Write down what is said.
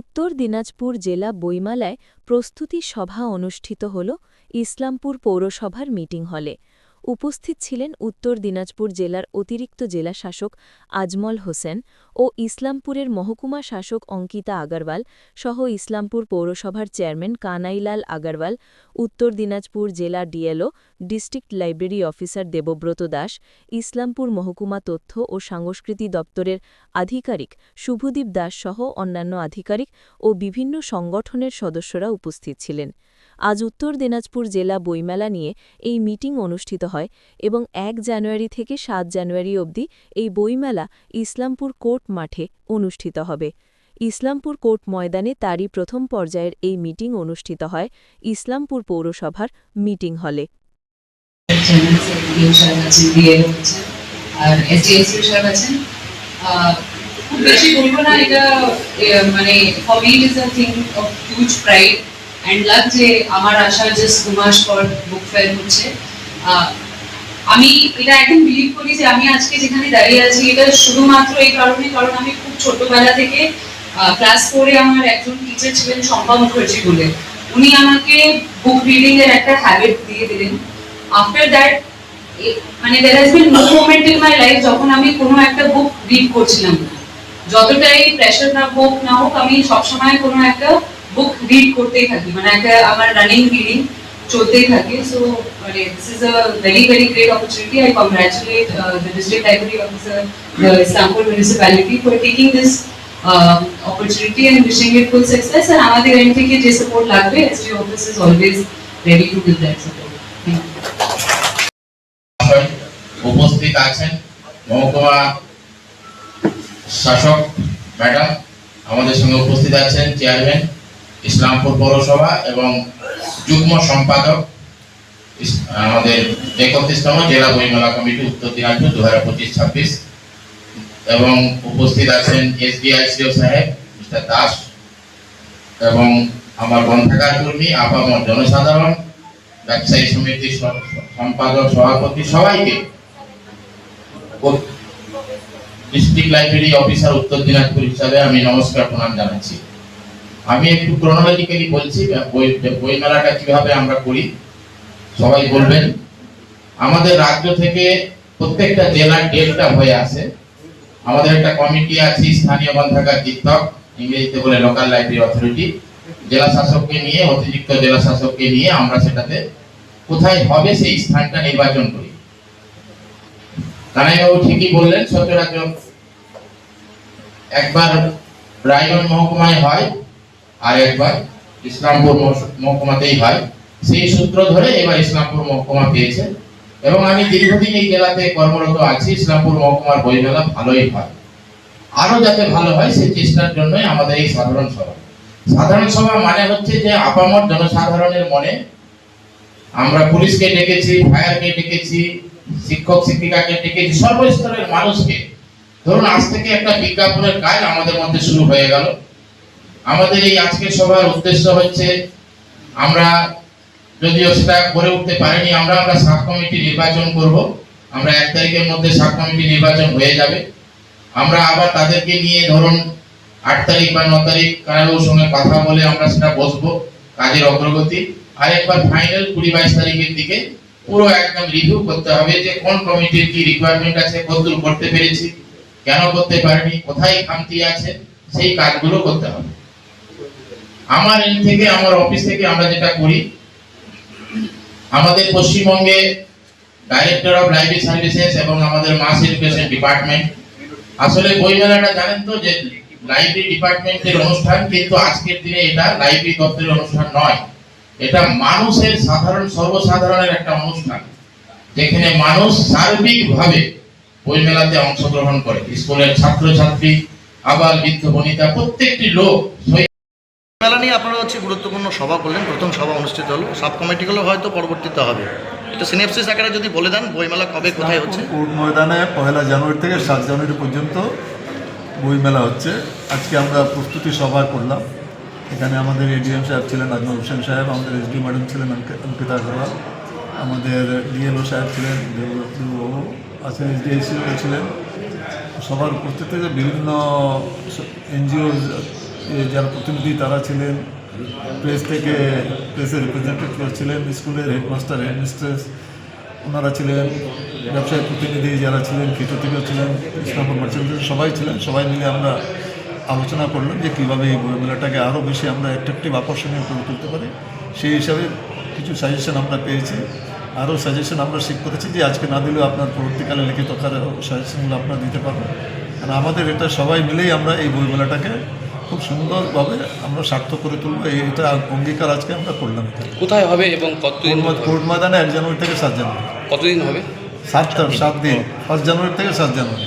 উত্তর দিনাজপুর জেলা বইমালায় প্রস্তুতি সভা অনুষ্ঠিত হল ইসলামপুর পৌরসভার মিটিং হলে। উপস্থিত ছিলেন উত্তর দিনাজপুর জেলার অতিরিক্ত জেলা শাসক আজমল হোসেন ও ইসলামপুরের মহকুমা শাসক অঙ্কিতা আগারওয়াল সহ ইসলামপুর পৌরসভার চেয়ারম্যান কানাইলাল আগারওয়াল, উত্তর দিনাজপুর জেলা DLO district library officer Debabrata Das, Islampur মহকুমা তথ্য ও সাংস্কৃতি দপ্তরের আধিকারিক শুভদীপ দাস সহ অন্যান্য আধিকারিক ও বিভিন্ন সংগঠনের সদস্যরা উপস্থিত ছিলেন। আজ উত্তর দিনাজপুর জেলা বইমেলা নিয়ে এই মিটিং অনুষ্ঠিত হয় এবং এক জানুয়ারি থেকে সাত জানুয়ারি অবধি এই বইমেলা ইসলামপুর কোর্ট মাঠে অনুষ্ঠিত হবে। ইসলামপুর কোর্ট ময়দানে তারই প্রথম পর্যায়ের এই মিটিং অনুষ্ঠিত হয় ইসলামপুর পৌরসভার মিটিং হলে। এটা মানে ফর আমি এটা একদম বিলিভ করি যে আমি আজকে যেখানে দাঁড়িয়ে আছি এটা শুধুমাত্র এই কারণে কারণ আমি খুব ছোটবেলা থেকে ক্লাস ফোরে আমার একজন টিচার ছিলেন শম্পা মুখার্জি বলে উনি আমাকে বুক রিডিং এর একটা হ্যাবিট দিয়ে দিলেন। আফটার দ্যাট মানে there has been no moment in my life যখন আমি কোনো একটা বুক রিড করছিলাম না। যতটাই প্রেশার না হোক না হোক, আমি সবসময় কোনো একটা বুক রিড করতেই থাকি। মানে একটা আমার রানিং রিডিং চলতেই থাকে। সো মানে this is a very very great opportunity I congratulate the district library officer the Islampur municipality for taking this opportunity and wishing it full success. And আমাদের end থেকে যে সাপোর্ট লাগবে SD office is always ready to give that support thank you মহাশয় উপস্থিত আছেন মহকুমা শাসক madam আমাদের সঙ্গে উপস্থিত আছেন চেয়ারম্যান, ইসলামপুর পৌরসভা এবং যুগ্ম সম্পাদক আমাদের একত্রিশতম জেলা বইমেলা কমিটি উত্তর দিনাজপুর দু হাজার পঁচিশ ছাব্বিশ এবং উপস্থিত আছেন এসবিআইসিও সাহেব, মিস্টার দাস এবং আমার গ্রন্থাগার কর্মী, আপামর জনসাধারণ ব্যবসায়ী সমিতির সম্পাদক, সভাপতি সবাইকে ডিস্ট্রিক্ট লাইব্রেরি অফিসার উত্তর দিনাজপুর হিসাবে আমি নমস্কার প্রণাম জানাচ্ছি। আমি একটু ক্রোনোলজিক্যালি বলছি বই মেলাটা কীভাবে আমরা করি, সবাই বলবেন। আমাদের রাজ্য থেকে প্রত্যেকটা জেলার ডেটটা হয়ে আসে। আমাদের একটা কমিটি আছে, স্থানীয় গ্রন্থাগার দীপ্তক ইংরেজিতে বলে লোকাল লাইব্রেরি অথরিটি জেলা শাসককে নিয়ে, অতিরিক্ত জেলা শাসককে নিয়ে আমরা সেটাতে কোথায় হবে সেই স্থানটা নির্বাচন করি। কানাইবাবু ঠিকই বললেন, সচরাচর একবার রায়গঞ্জ মহকুমায় হয় আর একবার ইসলামপুর মহকুমাতেই হয়। সেই সূত্র ধরে এবার ইসলামপুর মহকুমা পেয়েছে এবং আমি দীর্ঘদিন এই জেলাতে কর্মরত আছি, ইসলামপুর মহকুমার বইমেলা ভালোই হয়। আরও যাতে ভালো হয়, সেই চেষ্টার জন্যই আমাদের এই সাধারণ সভা। সাধারণ সভা মানে হচ্ছে যে আপামর জনসাধারণের মনে। আমরা পুলিশকে ডেকেছি, ফায়ারকে ডেকেছি, শিক্ষক, শিক্ষিকাকে ডেকেছি, সর্বস্তরের মানুষকে। ধরুন, আজ থেকে একটা বিজ্ঞাপনের কাজ আমাদের মধ্যে শুরু হয়ে গেল। আমাদের এই আজকের সভার উদ্দেশ্য হচ্ছে, আমরা যদিও সেটা করে উঠতে পারিনি, আমরা আমরা সাব কমিটি নির্বাচন করব। আমরা এক তারিখের মধ্যে সাব কমিটি নির্বাচন হয়ে যাবে। আমরা আবার তাদেরকে নিয়ে ধরুন আট তারিখ বা ন তারিখ কানাডার সঙ্গে কথা বলে আমরা সেটা বসবো, কাজের অগ্রগতি। আর একবার ফাইনাল কুড়ি বাইশ তারিখের দিকে পুরো একদম রিভিউ করতে হবে যে কোন কমিটির কি রিকোয়ারমেন্ট আছে, কতদূর করতে পেরেছি, কেন করতে পারিনি, কোথায় খামতি আছে, সেই কাজগুলো করতে হবে। আমার এন্ড থেকে, আমার অফিস থেকে আমরা যেটা করি, আমাদের পশ্চিমবঙ্গে ডাইরেক্টর অফ লাইব্রেরি সার্ভিসেস এবং আমাদের মাস এডুকেশন ডিপার্টমেন্ট আসলে বইমেলাটা জানেন তো যে লাইব্রেরি ডিপার্টমেন্টের অনুষ্ঠান কিন্তু আজকের দিনে এটা লাইব্রেরি দপ্তরের অনুষ্ঠান নয়। এটা মানুষের সাধারণ সর্বসাধারণের একটা অনুষ্ঠান। যেখানে মানুষ সার্বিকভাবে বইমেলাতে অংশগ্রহণ করে। স্কুলের ছাত্রছাত্রী আবার বৃদ্ধ বনিতা প্রত্যেকটি লোক মেলা নিয়ে আপনারা হচ্ছে গুরুত্বপূর্ণ সভা করলেন। প্রথম সভা অনুষ্ঠিত হলো। সাব কমিটিগুলো হয়তো পরবর্তীতে হবে। তো সিনেপসিস আকারে যদি বলে দেন বইমেলা কবে কোথায় হচ্ছে? কোর্ট ময়দানে পয়লা জানুয়ারি থেকে সাত জানুয়ারি পর্যন্ত বইমেলা হচ্ছে। আজকে আমরা প্রস্তুতি সভা করলাম। এখানে আমাদের এডিএম সাহেব ছিলেন, আজমল হোসেন সাহেব, আমাদের এসডি ম্যাডাম ছিলেন অঙ্কি- অঙ্কিতা আগরওয়াল, আমাদের ডিএলও সাহেব ছিলেন, দেববাবু আছেন এসডিএসিও ছিলেন। সবার উপস্থিতিতে বিভিন্ন এনজিও যারা প্রতিনিধি তারা ছিলেন, প্রেস থেকে প্রেসের রিপ্রেজেন্টেটিভ ছিলেন, স্কুলের হেডমাস্টার হেডমিস্ট্রেস ওনারা ছিলেন ব্যবসায়ী প্রতিনিধি যারা ছিলেন ফিটো ছিলেন ইসলামপুর মার্চেন্ট সবাই ছিলেন। সবাই মিলে আমরা আলোচনা করলাম যে কীভাবে এই বইমেলাটাকে আরও বেশি আমরা অ্যাট্রাকটিভ আকর্ষণীয় করে তুলতে পারি। সেই হিসাবে কিছু সাজেশন আমরা পেয়েছি। আরও সাজেশন আমরা শিখ করেছি যে আজকে না দিলেও আপনার পরবর্তীকালে লিখিত সাজেশনগুলো আপনারা দিতে পারবেন। কারণ আমাদের এটা সবাই মিলেই আমরা এই বইমেলাটাকে খুব সুন্দরভাবে আমরা সার্থক করে তুলবো। এটা অঙ্গীকার আজকে আমরা করলাম কোথায় হবে এবং কতদিন কোর্ট ময়দানে এক জানুয়ারি থেকে সাত জানুয়ারি। কতদিন হবে? সাত সাত দিন। ফার্স্ট জানুয়ারি থেকে সাত জানুয়ারি।